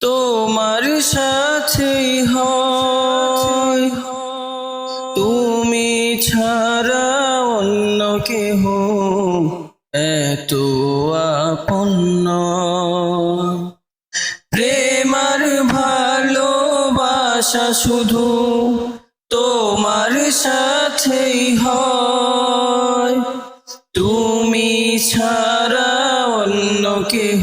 তোমার সাথে হয়। তুমি ছাড়া অন্য কেহ এত আপন্ন প্রেমার ভালোবাসা শুধু তোমার সাথেই হয়। তুমি ছাড়া অন্য কেহ